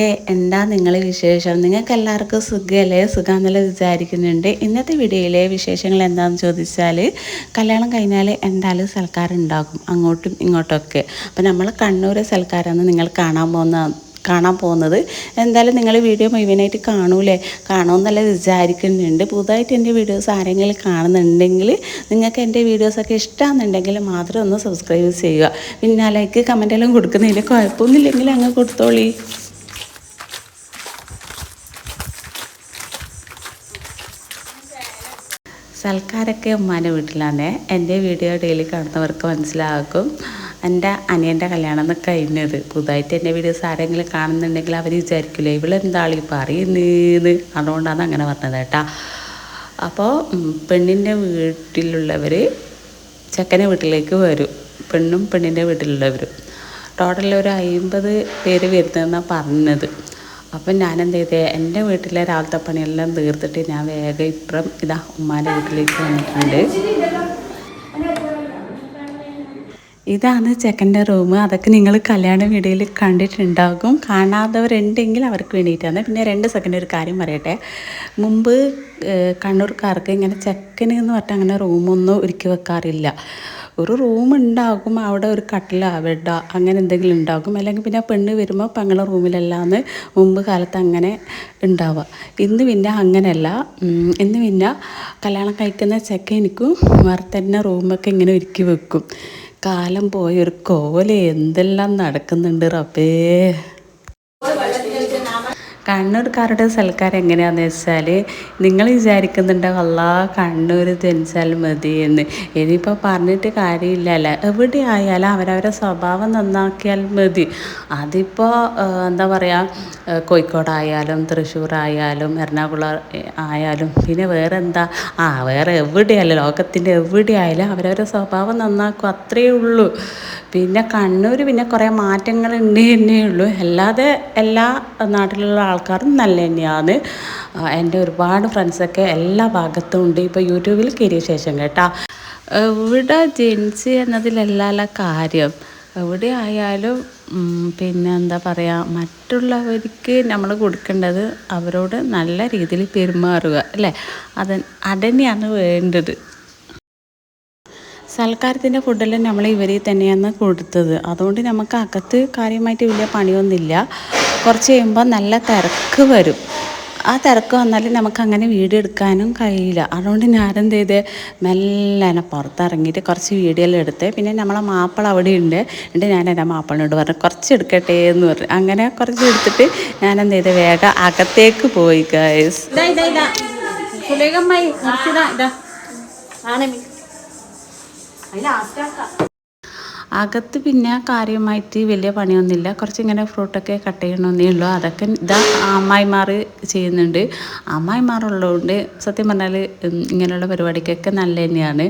സുഖല്ലേ എന്താ നിങ്ങൾ വിശേഷം? നിങ്ങൾക്ക് എല്ലാവർക്കും സുഖമല്ലേ സുഖമെന്നല്ല വിചാരിക്കുന്നുണ്ട്. ഇന്നത്തെ വീഡിയോയിലെ വിശേഷങ്ങൾ എന്താണെന്ന് ചോദിച്ചാൽ കല്യാണം കഴിഞ്ഞാൽ എന്തായാലും സൽക്കാരം ഉണ്ടാകും അങ്ങോട്ടും ഇങ്ങോട്ടൊക്കെ. അപ്പം നമ്മൾ കണ്ണൂർ സൽക്കാരമാണ് നിങ്ങൾ കാണാൻ പോകുന്ന കാണാൻ പോകുന്നത്. എന്തായാലും നിങ്ങൾ വീഡിയോ മുഴുവനായിട്ട് കാണൂലേ? കാണുമെന്നല്ല വിചാരിക്കുന്നുണ്ട്. പുതുതായിട്ട് എന്റെ വീഡിയോസ് ആരെങ്കിലും കാണുന്നുണ്ടെങ്കിൽ നിങ്ങൾക്ക് എന്റെ വീഡിയോസൊക്കെ ഇഷ്ടമാണെന്നുണ്ടെങ്കിൽ മാത്രം ഒന്ന് സബ്സ്ക്രൈബ് ചെയ്യുക. പിന്നെ ലൈക്ക് കമന്റെല്ലാം കൊടുക്കുന്നതിന്റെ കുഴപ്പമൊന്നുമില്ലെങ്കിൽ അങ്ങ് കൊടുത്തോളി. സൽക്കാരൊക്കെ ഉമ്മാന്റെ വീട്ടിലാണ്. എന്റെ വീഡിയോ ഡെയിലി കാണുന്നവർക്ക് മനസ്സിലാക്കും എന്റെ അനിയന്റെ കല്യാണം കഴിഞ്ഞത്. പുതുതായിട്ട് എന്റെ വീഡിയോസ് ആരെങ്കിലും കാണുന്നുണ്ടെങ്കിൽ അവർ വിചാരിക്കില്ലേ ഇവളെന്താളി പറയുന്നേന്ന്? അതുകൊണ്ടാണ് അങ്ങനെ പറഞ്ഞത് കേട്ടാ. അപ്പോൾ പെണ്ണിന്റെ വീട്ടിലുള്ളവർ ചെക്കന്റെ വീട്ടിലേക്ക് വരും. പെണ്ണും പെണ്ണിന്റെ വീട്ടിലുള്ളവരും. ടോട്ടൽ ഒരു അമ്പത് പേര് വരുന്നതെന്നാണ് പറഞ്ഞത്. അപ്പം ഞാൻ എന്ത് ചെയ്തേ എന്റെ വീട്ടിലെ രാവിലത്തെ പണിയെല്ലാം തീർത്തിട്ട് ഞാൻ വേഗം ഇപ്പുറം ഇതാ ഉമ്മാന്റെ വീട്ടിലേക്ക് വന്നിട്ടുണ്ട്. ഇതാണ് ചെക്കന്റെ റൂം. അതൊക്കെ നിങ്ങൾ കല്യാണ വീഡിയോയിൽ കണ്ടിട്ടുണ്ടാകും. കാണാത്തവരുണ്ടെങ്കിൽ അവർക്ക് വേണ്ടിയിട്ടാണ്. പിന്നെ രണ്ട് സെക്കൻഡ് ഒരു കാര്യം പറയട്ടെ. മുമ്പ് കണ്ണൂർക്കാർക്ക് ഇങ്ങനെ ചെക്കന് എന്ന് പറഞ്ഞാൽ അങ്ങനെ റൂമൊന്നും ഒരുക്കി വെക്കാറില്ല. ഒരു റൂം ഉണ്ടാകും അവിടെ ഒരു കട്ടില വെഡ അങ്ങനെ എന്തെങ്കിലും ഉണ്ടാകും. അല്ലെങ്കിൽ പിന്നെ പെണ്ണ് വരുമ്പോൾ പെങ്ങളെ റൂമിലല്ലാന്ന് മുമ്പ് കാലത്ത് അങ്ങനെ ഉണ്ടാവുക. ഇന്ന് പിന്നെ അങ്ങനെയല്ല. ഇന്ന് പിന്നെ കല്യാണം കഴിക്കുന്ന ചെക്ക എനിക്കും വേറെ തന്നെ റൂമൊക്കെ ഇങ്ങനെ ഒരുക്കി വെക്കും. കാലം പോയൊരു കോല എന്തെല്ലാം നടക്കുന്നുണ്ട് റബ്ബേ. കണ്ണൂർക്കാരുടെ സൽക്കാരം എങ്ങനെയാണെന്ന് വെച്ചാൽ നിങ്ങൾ വിചാരിക്കുന്നുണ്ടാവും അല്ലാ കണ്ണൂർ ജനിച്ചാൽ മതി എന്ന് ഇനിയിപ്പോൾ പറഞ്ഞിട്ട് കാര്യമില്ലല്ലോ എവിടെ ആയാലും അവരവരുടെ സ്വഭാവം നന്നാക്കിയാൽ മതി. അതിപ്പോൾ എന്താ പറയുക കോഴിക്കോടായാലും തൃശ്ശൂരായാലും എറണാകുളം ആയാലും പിന്നെ വേറെ എന്താ ആ വേറെ എവിടെയായാലും ലോകത്തിന്റെ എവിടെയായാലും അവരവരുടെ സ്വഭാവം നന്നാക്കും അത്രയേ ഉള്ളൂ. പിന്നെ കണ്ണൂർ പിന്നെ കുറേ മാറ്റങ്ങൾ എന്നേ ഉള്ളൂ. അല്ലാതെ എല്ലാ നാട്ടിലുള്ള ആൾക്കാരും നല്ല തന്നെയാണ്. എന്റെ ഒരുപാട് ഫ്രണ്ട്സൊക്കെ എല്ലാ ഭാഗത്തും ഉണ്ട്. ഇപ്പോൾ യൂട്യൂബിൽ കയറിയ ശേഷം കേട്ടോ. ഇവിടെ ജനിച്ച് എന്നതിലല്ല കാര്യം. എവിടെ ആയാലും പിന്നെ എന്താ പറയുക മറ്റുള്ളവർക്ക് നമ്മൾ കൊടുക്കേണ്ടത് അവരോട് നല്ല രീതിയിൽ പെരുമാറുക അല്ലേ? അത് അതന്നെയാണ് വേണ്ടത്. സൽക്കാരത്തിന്റെ ഫുഡെല്ലാം നമ്മൾ ഇവരിൽ തന്നെയാണ് കൊടുത്തത്. അതുകൊണ്ട് നമുക്ക് അകത്ത് കാര്യമായിട്ട് വലിയ പണിയൊന്നുമില്ല. കുറച്ച് കഴിയുമ്പോൾ നല്ല തിരക്ക് വരും. ആ തിരക്ക് വന്നാൽ നമുക്ക് അങ്ങനെ വീഡിയോ എടുക്കാനും കഴിയില്ല. അതുകൊണ്ട് ഞാനെന്ത് ചെയ്ത്? മെല്ലനെ പുറത്തിറങ്ങിയിട്ട് കുറച്ച് വീഡിയോ എടുത്ത് പിന്നെ നമ്മളെ മാപ്പിള അവിടെ ഉണ്ട് എന്നിട്ട് ഞാൻ എന്റെ മാപ്പിളിനോട് പറഞ്ഞു കുറച്ച് എടുക്കട്ടെ എന്ന് പറഞ്ഞു. അങ്ങനെ കുറച്ച് എടുത്തിട്ട് ഞാൻ ചെയ്ത്? വേഗം അകത്തേക്ക് പോയി ഇതാ ആണ് അകത്ത് പിന്നെ കാര്യമായിട്ട് വലിയ പണിയൊന്നുമില്ല. കുറച്ചിങ്ങനെ ഫ്രൂട്ടൊക്കെ കട്ട് ചെയ്യണമെന്നേ ഉള്ളൂ. അതൊക്കെ ഇതാ അമ്മായിമാർ ചെയ്യുന്നുണ്ട്. അമ്മായിമാർ ഉള്ളതുകൊണ്ട് സത്യം പറഞ്ഞാൽ ഇങ്ങനെയുള്ള പരിപാടിക്കൊക്കെ നല്ല തന്നെയാണ്.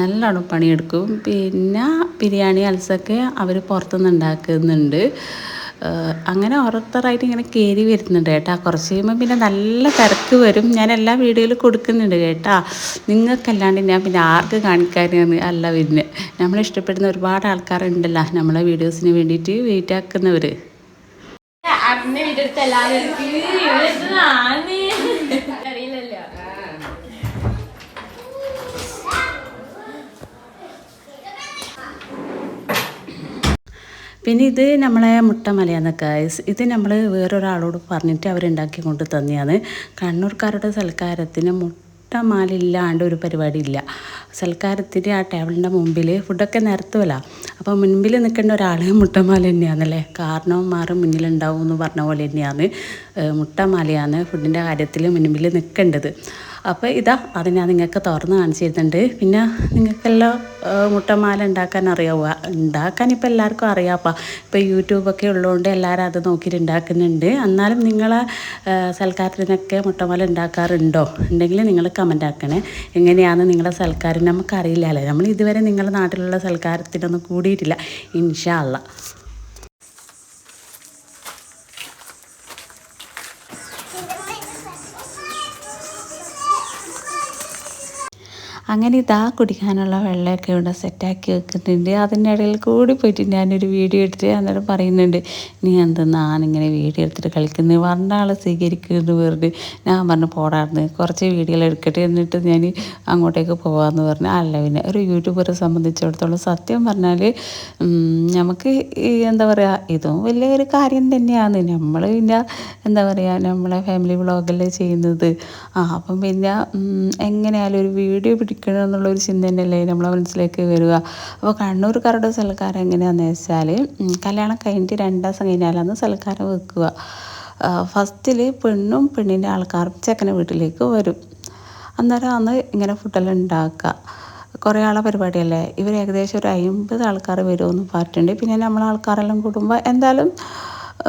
നല്ലോണം പണിയെടുക്കും. പിന്നെ ബിരിയാണി അൽസൊക്കെ അവർ പുറത്തുനിന്ന് ഉണ്ടാക്കുന്നുണ്ട്. അങ്ങനെ ഓരോരുത്തരായിട്ട് ഇങ്ങനെ കയറി വരുന്നുണ്ട് കേട്ടാ. കുറച്ച് കഴിയുമ്പോൾ പിന്നെ നല്ല തിരക്ക് വരും. ഞാൻ എല്ലാ വീഡിയോയിലും കൊടുക്കുന്നുണ്ട് കേട്ടാ. നിങ്ങൾക്കല്ലാണ്ട് ഞാൻ പിന്നെ ആർക്ക് കാണിക്കാനാണ് അല്ല പിന്നെ നമ്മൾ ഇഷ്ടപ്പെടുന്ന ഒരുപാട് ആൾക്കാരുണ്ടല്ലോ. നമ്മളെ വീഡിയോസിന് വേണ്ടിയിട്ട് വെയിറ്റ് ആക്കുന്നവർ അന്ന് വീടെടുത്ത എല്ലാവരും അറിയില്ലല്ലോ പിന്നെ ഇത് നമ്മളെ മുട്ടമലയാണ് ഗൈസ് ഇത് നമ്മൾ വേറൊരാളോട് പറഞ്ഞിട്ട് അവരുണ്ടാക്കി കൊണ്ട് തന്നെയാണ്. കണ്ണൂർക്കാരുടെ സൽക്കാരത്തിന് മുട്ട മുട്ടമാലില്ലാണ്ട് ഒരു പരിപാടി ഇല്ല സൽക്കാരത്തിന്റെ ആ ടേബിളിന്റെ മുമ്പിൽ ഫുഡൊക്കെ നിരത്തുമല്ല അപ്പോൾ മുൻപിൽ നിൽക്കേണ്ട ഒരാൾ മുട്ടമാല തന്നെയാണല്ലേ കാരണവന്മാർ മുന്നിലുണ്ടാവും എന്ന് പറഞ്ഞ പോലെ തന്നെയാണ് മുട്ടമാലയാണ് ഫുഡിന്റെ കാര്യത്തിൽ മുൻപിൽ നിൽക്കേണ്ടത്. അപ്പോൾ ഇതാ അത് ഞാൻ നിങ്ങൾക്ക് തുറന്ന് കാണിച്ചു തരുന്നുണ്ട് പിന്നെ നിങ്ങൾക്കെല്ലാം മുട്ടമാല ഉണ്ടാക്കാൻ അറിയാവുക ഉണ്ടാക്കാൻ ഇപ്പോൾ എല്ലാവർക്കും അറിയാപ്പാ. ഇപ്പോൾ യൂട്യൂബൊക്കെ ഉള്ളതുകൊണ്ട് എല്ലാവരും അത് നോക്കിയിട്ട് ഉണ്ടാക്കുന്നുണ്ട്. എന്നാലും നിങ്ങളെ സൽക്കാരത്തിനൊക്കെ മുട്ടമാല ഉണ്ടാക്കാറുണ്ടോ? ഉണ്ടെങ്കിൽ നിങ്ങൾ കമന്റ് ആക്കണേ. എങ്ങനെയാണ് നിങ്ങളുടെ സൽക്കാരം നമുക്കറിയില്ലല്ലേ നമ്മൾ ഇതുവരെ നിങ്ങളുടെ നാട്ടിലുള്ള സൽക്കാരത്തിനൊന്നും കൂടിയിട്ടില്ല. ഇൻഷാ അങ്ങനെ ഇതാ കുടിക്കാനുള്ള വെള്ളമൊക്കെ ഇവിടെ സെറ്റാക്കി വെക്കുന്നുണ്ട്. അതിന്റെ ഇടയിൽ കൂടി പോയിട്ട് ഞാനൊരു വീഡിയോ എടുത്തിട്ട് അന്നേരം പറയുന്നുണ്ട് നീ എന്താ ഞാനിങ്ങനെ വീഡിയോ എടുത്തിട്ട് കളിക്കുന്നത് പറഞ്ഞ ആളെ സ്വീകരിക്കുന്നു വെറുതെ ഞാൻ പറഞ്ഞു പോടാർന്ന് കുറച്ച് വീഡിയോകൾ എടുക്കട്ടെ എന്നിട്ട് ഞാൻ അങ്ങോട്ടേക്ക് പോകാമെന്ന് പറഞ്ഞു. അല്ല പിന്നെ ഒരു യൂട്യൂബറെ സംബന്ധിച്ചിടത്തോളം സത്യം പറഞ്ഞാൽ നമുക്ക് എന്താ പറയുക ഇതും വലിയൊരു കാര്യം തന്നെയാണ്. നമ്മൾ പിന്നെ എന്താ പറയുക നമ്മളെ ഫാമിലി വ്ളോഗല്ലേ ചെയ്യുന്നത്. ആ അപ്പം പിന്നെ എങ്ങനെയാലും ഒരു വീഡിയോ പിടിക്കണം എന്നുള്ളൊരു ചിന്ത തന്നെയല്ലേ നമ്മളെ മനസ്സിലേക്ക് വരിക. അപ്പോൾ കണ്ണൂർക്കാരുടെ സൽക്കാരം എങ്ങനെയാണെന്ന് വെച്ചാൽ കല്യാണം കഴിഞ്ഞിട്ട് രണ്ടാം ദിവസം കഴിഞ്ഞാലാണ് സൽക്കാരം വെക്കുക. ഫസ്റ്റിൽ പെണ്ണും പെണ്ണിന്റെ ആൾക്കാരും ചെക്കന്റെ വീട്ടിലേക്ക് വരും. അന്നേരം അന്ന് ഇങ്ങനെ ഫുഡെല്ലാം ഉണ്ടാക്കുക. കുറേ ആളെ പരിപാടിയല്ലേ? ഇവർ ഏകദേശം ഒരു അമ്പത് ആൾക്കാർ വരുമെന്ന് പറഞ്ഞിട്ടുണ്ട്. പിന്നെ നമ്മളെ ആൾക്കാരെല്ലാം കൂടുമ്പോൾ എന്തായാലും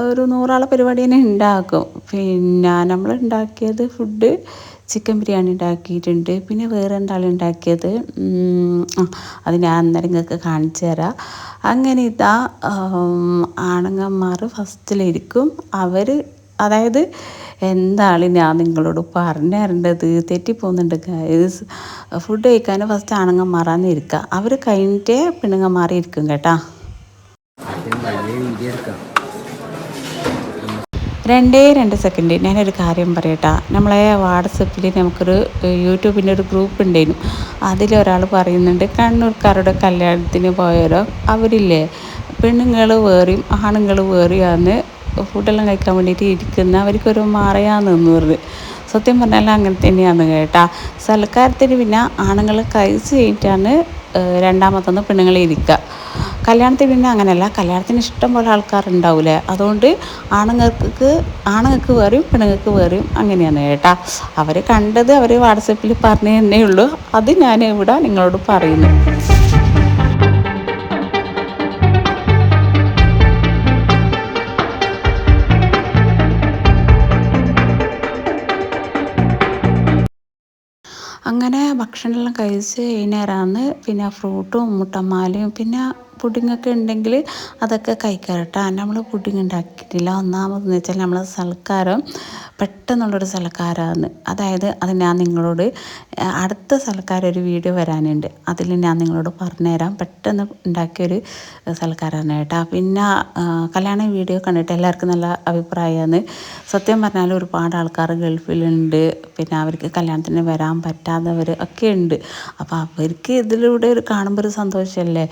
ഒരു നൂറാളെ പരിപാടി തന്നെ ഉണ്ടാക്കും. പിന്നെ നമ്മൾ ഉണ്ടാക്കിയത് ഫുഡ് ചിക്കൻ ബിരിയാണി ഉണ്ടാക്കിയിട്ടുണ്ട്. പിന്നെ വേറെ എന്താണ് ഉണ്ടാക്കിയത്? അത് ഞാൻ അന്നേരം നിങ്ങൾക്ക് കാണിച്ചു തരാം. അങ്ങനെ ഇതാ ആണുങ്ങന്മാർ ഫസ്റ്റിലിരിക്കും. അവർ അതായത് എന്താണ് ഞാൻ നിങ്ങളോട് പറഞ്ഞു തരേണ്ടത് തെറ്റിപ്പോകുന്നുണ്ട് ഫുഡ് കഴിക്കാൻ ഫസ്റ്റ് ആണുങ്ങന്മാരാന്ന് ഇരിക്കുക അവർ കഴിഞ്ഞിട്ടേ പെണ്ണുങ്ങന്മാരെ ഇരിക്കും കേട്ടാ രണ്ടേ രണ്ട് സെക്കൻഡ് ഞാനൊരു കാര്യം പറയട്ടാ. നമ്മളെ വാട്സപ്പിൽ നമുക്കൊരു യൂട്യൂബിന്റെ ഒരു ഗ്രൂപ്പ് ഉണ്ടായിരുന്നു. അതിലൊരാൾ പറയുന്നുണ്ട് കണ്ണൂർക്കാരുടെ കല്യാണത്തിന് പോയവരോ അവരില്ലേ? പെണ്ണുങ്ങൾ വേറിയും ആണുങ്ങൾ വേറിയാന്ന് ഫുഡെല്ലാം കഴിക്കാൻ വേണ്ടിയിട്ട് ഇരിക്കുന്ന അവർക്കൊരു മറയാന്ന് പറഞ്ഞ്. സത്യം പറഞ്ഞാൽ അങ്ങനെ തന്നെയാണ് കേട്ടാ. സൽക്കാരത്തിന് പിന്നെ ആണുങ്ങൾ കഴിച്ച് കഴിഞ്ഞിട്ടാണ് രണ്ടാമത്തൊന്ന് പെണ്ണുങ്ങളെ ഇരിക്കുക കല്യാണത്തിന് പിന്നെ അങ്ങനെയല്ല. കല്യാണത്തിന് ഇഷ്ടം പോലെ ആൾക്കാരുണ്ടാവില്ലേ അതുകൊണ്ട് ആണുങ്ങൾക്ക് ആണുങ്ങൾക്ക് വേറെയും പെണ്ണുങ്ങൾക്ക് വേറെയും അങ്ങനെയാണ് കേട്ടാ അവർ കണ്ടത് അവർ വാട്സപ്പിൽ പറഞ്ഞു തന്നേ ഉള്ളൂ. അത് ഞാൻ ഇവിടെ നിങ്ങളോട് പറയുന്നു. അങ്ങനെ ഭക്ഷണമെല്ലാം കഴിച്ച് കഴിഞ്ഞേരാന്ന് പിന്നെ ഫ്രൂട്ടും മുട്ടമാലയും പിന്നെ പുഡിങ്ങൊക്കെ ഉണ്ടെങ്കിൽ അതൊക്കെ കഴിക്കാറട്ടാ നമ്മൾ പുഡിങ് ഉണ്ടാക്കിയിട്ടില്ല. ഒന്നാമതെന്ന് വെച്ചാൽ നമ്മൾ സൽക്കാരം പെട്ടെന്നുള്ളൊരു സൽക്കാരമാണ് അതായത് അത് ഞാൻ നിങ്ങളോട് അടുത്ത സൽക്കാരം ഒരു വീഡിയോ വരാനുണ്ട്. അതിൽ ഞാൻ നിങ്ങളോട് പറഞ്ഞുതരാം. പെട്ടെന്ന് ഉണ്ടാക്കിയൊരു സൽക്കാരമാണ് കേട്ടോ. പിന്നെ കല്യാണ വീഡിയോ കണ്ടിട്ട് എല്ലാവർക്കും നല്ല അഭിപ്രായമാണ്. സത്യം പറഞ്ഞാൽ ഒരുപാട് ആൾക്കാർ ഗൾഫിലുണ്ട്. പിന്നെ അവർക്ക് കല്യാണത്തിന് വരാൻ പറ്റാത്തവർ ഒക്കെ ഉണ്ട്. അപ്പോൾ അവർക്ക് ഇതിലൂടെ കാണുമ്പോൾ ഒരു സന്തോഷമല്ലേ?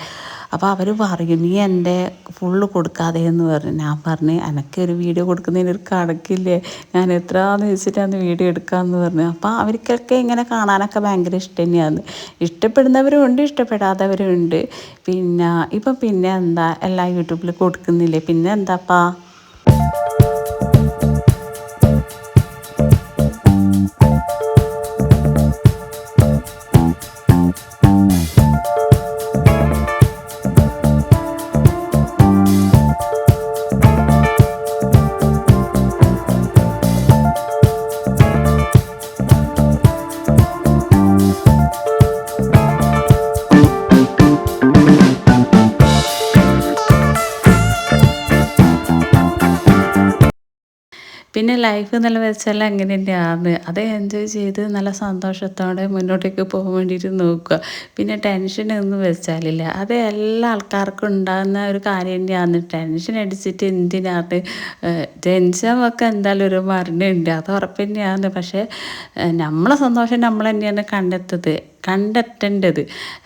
അപ്പോൾ അവർ പറയും നീ എന്റെ ഫുള്ള് കൊടുക്കാതെ എന്ന് പറഞ്ഞു. ഞാൻ പറഞ്ഞു എനിക്ക് ഒരു വീഡിയോ കൊടുക്കുന്നതിന് ഒരു കണക്കില്ലേ? ഞാൻ എത്രയാന്ന് വെച്ചിട്ടാണ് വീഡിയോ എടുക്കാമെന്ന് പറഞ്ഞു. അപ്പോൾ അവർക്കൊക്കെ ഇങ്ങനെ കാണാനൊക്കെ ഭയങ്കര ഇഷ്ടം തന്നെയാണ് ഇഷ്ടപ്പെടുന്നവരും ഉണ്ട് പിന്നെ ഇപ്പം പിന്നെ എന്താ എല്ലാ യൂട്യൂബിൽ കൊടുക്കുന്നില്ലേ? പിന്നെ എന്താപ്പാ? പിന്നെ ലൈഫ് എന്നുള്ള വെച്ചാൽ അങ്ങനെ തന്നെയാണ്. അത് എൻജോയ് ചെയ്ത് നല്ല സന്തോഷത്തോടെ മുന്നോട്ടേക്ക് പോകാൻ വേണ്ടിയിട്ട് നോക്കുക. പിന്നെ ടെൻഷൻ ഒന്നും വെച്ചാലില്ല. അത് എല്ലാ ആൾക്കാർക്കും ഉണ്ടാകുന്ന ഒരു കാര്യം തന്നെയാണ്. ടെൻഷൻ അടിച്ചിട്ട് എന്തിനാണ്? ടെൻഷൻ ഒക്കെ എന്തായാലും ഒരു മരണമുണ്ട് അത് ഉറപ്പ് തന്നെയാണ്. പക്ഷേ നമ്മളെ സന്തോഷം നമ്മൾ തന്നെയാണ് കണ്ടെത്തത് കണ്ടെത്തേണ്ടത്.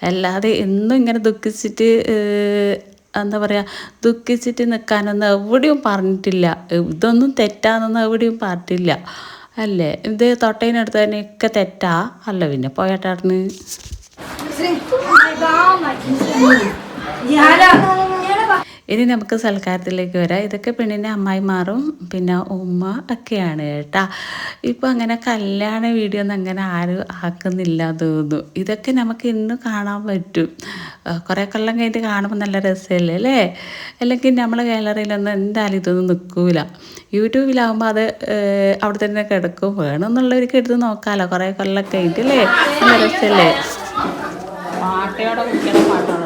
അല്ലാതെ എന്നും ഇങ്ങനെ ദുഃഖിച്ചിട്ട് എന്താ പറയുക ദുഃഖിച്ചിട്ട് നിൽക്കാനൊന്നും എവിടെയും പറഞ്ഞിട്ടില്ല. ഇതൊന്നും തെറ്റാന്നൊന്നും എവിടെയും പറഞ്ഞിട്ടില്ല. അല്ലേ? ഇത് തൊട്ടതിനടുത്ത് തന്നെയൊക്കെ തെറ്റാ? അല്ല പിന്നെ പോയേട്ടാർന്ന് ഇനി നമുക്ക് സൽക്കാരത്തിലേക്ക് വരാം. ഇതൊക്കെ പെണ്ണിന്റെ അമ്മായിമാറും പിന്നെ ഉമ്മ ഒക്കെയാണ് കേട്ടാ. ഇപ്പോൾ അങ്ങനെ കല്യാണ വീഡിയോ ഒന്നും അങ്ങനെ ആരും ആക്കുന്നില്ല തോന്നുന്നു. ഇതൊക്കെ നമുക്ക് ഇന്ന് കാണാൻ പറ്റും. കുറേ കൊല്ലം കഴിഞ്ഞിട്ട് കാണുമ്പോൾ നല്ല രസമല്ലേ അല്ലേ? അല്ലെങ്കിൽ നമ്മളെ ഗാലറിയിലൊന്നും എന്തായാലും ഇതൊന്നും നിൽക്കൂല യൂട്യൂബിലാവുമ്പോൾ അത് അവിടെ തന്നെ കിടക്കും. വേണമെന്നുള്ളവർക്ക് എടുത്ത് നോക്കാമല്ലോ കുറേ കൊല്ലം കഴിഞ്ഞിട്ട് അല്ലേ? നല്ല രസമല്ലേ? പാട്ടയോടെ പാട്ടോടെ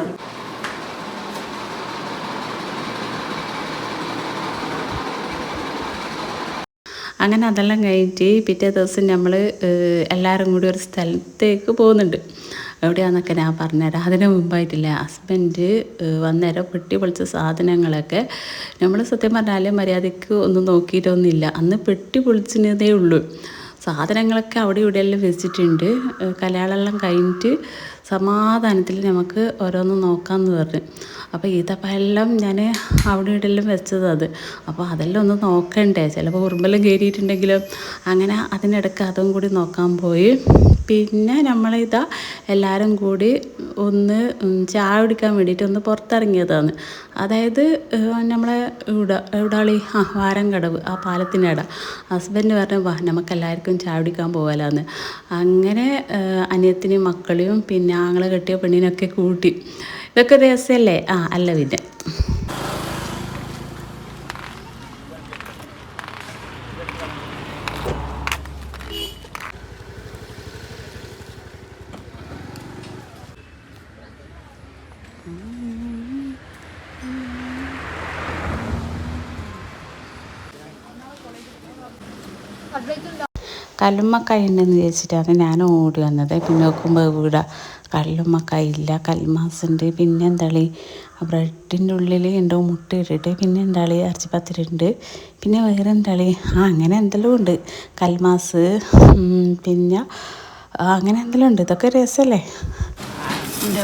അങ്ങനെ അതെല്ലാം കഴിഞ്ഞിട്ട് പിറ്റേ ദിവസം നമ്മൾ എല്ലാവരും കൂടി ഒരു സ്ഥലത്തേക്ക് പോകുന്നുണ്ട്. എവിടെയാണെന്നൊക്കെ ഞാൻ പറഞ്ഞുതരാം. അതിന് മുമ്പായിട്ടില്ല. ഹസ്ബൻഡ് വന്നേരം പെട്ടി പൊളിച്ച സാധനങ്ങളൊക്കെ നമ്മൾ സത്യം പറഞ്ഞാൽ മര്യാദയ്ക്ക് ഒന്നും നോക്കിയിട്ടൊന്നുമില്ല. അന്ന് പെട്ടി പൊളിച്ചതേ ഉള്ളൂ. സാധനങ്ങളൊക്കെ അവിടെ ഇവിടെയെല്ലാം വെച്ചിട്ടുണ്ട്. കലയാളെല്ലാം കഴിഞ്ഞിട്ട് സമാധാനത്തിൽ നമുക്ക് ഓരോന്ന് നോക്കാമെന്ന് പറഞ്ഞു. അപ്പോൾ ഇതപ്പം എല്ലാം ഞാൻ അവിടെ ഇവിടെയെല്ലാം വെച്ചത് അത്. അപ്പോൾ അതെല്ലാം ഒന്ന് നോക്കണ്ടേ? ചിലപ്പോൾ ഉറുമ്പെല്ലാം കയറിയിട്ടുണ്ടെങ്കിലും അങ്ങനെ അതിനിടയ്ക്ക് അതും കൂടി നോക്കാൻ പോയി. പിന്നെ നമ്മളിതാ എല്ലാവരും കൂടി ഒന്ന് ചായ കുടിക്കാൻ വേണ്ടിയിട്ട് ഒന്ന് പുറത്തിറങ്ങിയതാണ്. അതായത് നമ്മളെ ഇവിടെ എവിടാളി ആ വാരംകടവ് ആ പാലത്തിനട. ഹസ്ബൻഡ് പറഞ്ഞു വാ നമുക്കെല്ലാവർക്കും ചായ കുടിക്കാൻ പോകാലാന്ന്. അങ്ങനെ അനിയത്തിനെയും മക്കളെയും പിന്നെ ആങ്ങളെ കെട്ടിയ പെണ്ണിനൊക്കെ കൂട്ടി. ഇതൊക്കെ രസമല്ലേ ആ അല്ല പിന്നെ. കല്ലുമ്മക്കായ ഉണ്ടെന്ന് വിചാരിച്ചിട്ടാണ് ഞാൻ ഓടി വന്നത്. പിന്നെ നോക്കുമ്പോൾ ഇവിടെ കല്ലുമ്മക്കായ ഇല്ല കൽമാസ് ഉണ്ട് പിന്നെ എന്താളി ബ്രെഡിന്റെ ഉള്ളിൽ എന്തോ മുട്ട ഇട്ടിട്ട് പിന്നെ എന്താളി ഇറച്ചിപ്പത്തിരിണ്ട് പിന്നെ വേറെ എന്താളി ആ അങ്ങനെ എന്തെല്ലാം ഉണ്ട്. കൽമാസ് പിന്നെ അങ്ങനെ എന്തെല്ലാം ഉണ്ട്. ഇതൊക്കെ രസമല്ലേ എന്റെ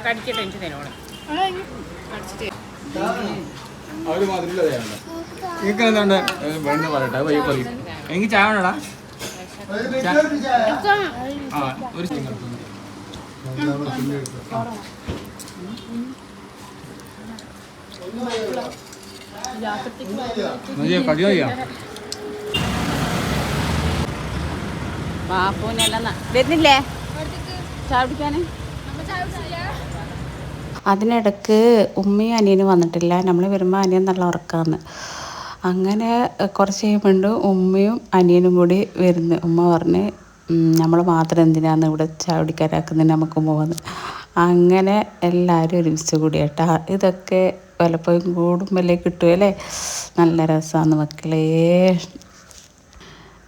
കടിക്കട്ടെ എനിക്ക് തരോളെ അവർ മാതിരിയുള്ളതാണ് നിങ്ങൾക്ക് എന്താണ് വേണ്ട പറയട്ടെ വൈകി പറയും എനിക്ക് ചായ വേണടാ ആ ഒരു മതിയോ കടി മതിയോ ബാപ്പുവിനെല്ലാം വരുന്നില്ലേ? ചായ അതിനിടക്ക് ഉമ്മയും അനിയനും വന്നിട്ടില്ല. നമ്മൾ വരുമ്പോൾ അനിയൻ നല്ല ഉറക്കാന്ന്. അങ്ങനെ കുറച്ച് കഴിയുമ്പോൾ ഉമ്മയും അനിയനും കൂടി വരുന്നു. ഉമ്മ പറഞ്ഞ് നമ്മൾ മാത്രം എന്തിനാണ് ഇവിടെ ചായ നമുക്ക് പോകുന്നത് അങ്ങനെ എല്ലാവരും ഒരുമിച്ച് കൂടി കേട്ടാ. ഇതൊക്കെ പലപ്പോഴും കൂടുമ്പല്ലേ കിട്ടുമല്ലേ നല്ല രസമാണ് മക്കളേ.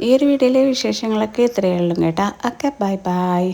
ഈ ഒരു വീഡിയോയിലെ വിശേഷങ്ങളൊക്കെ ഇത്രയേ ഉള്ളൂ കേട്ടോ. Okay bye bye.